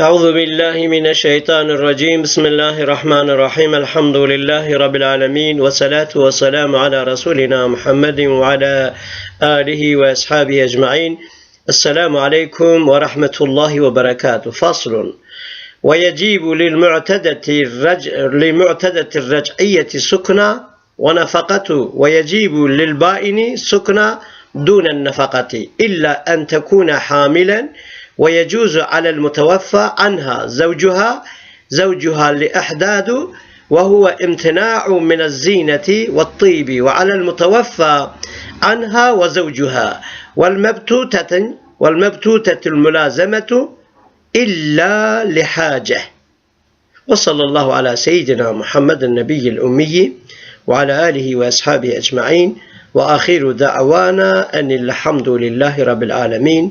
أعوذ بالله من الشيطان الرجيم. بسم الله الرحمن الرحيم. الحمد لله رب العالمين والصلاة والسلام على رسولنا محمد وعلى آله وأصحابه أجمعين. السلام عليكم ورحمة الله وبركاته. فصل. ويجيب للمعتدة الرج... لمعتدة الرجعية سكنى ونفقته ويجيب للبائن سكنى دون النفقة إلا أن تكون حاملا ويجوز على المتوفى عنها زوجها زوجها لإحداد وهو امتناع من الزينة والطيب وعلى المتوفى عنها وزوجها. والمبتوتة والمبتوتة الملازمة إلا لحاجة. وصلى الله على سيدنا محمد النبي الأمي وعلى آله وأصحابه أجمعين. وآخر دعوانا أن الحمد لله رب العالمين.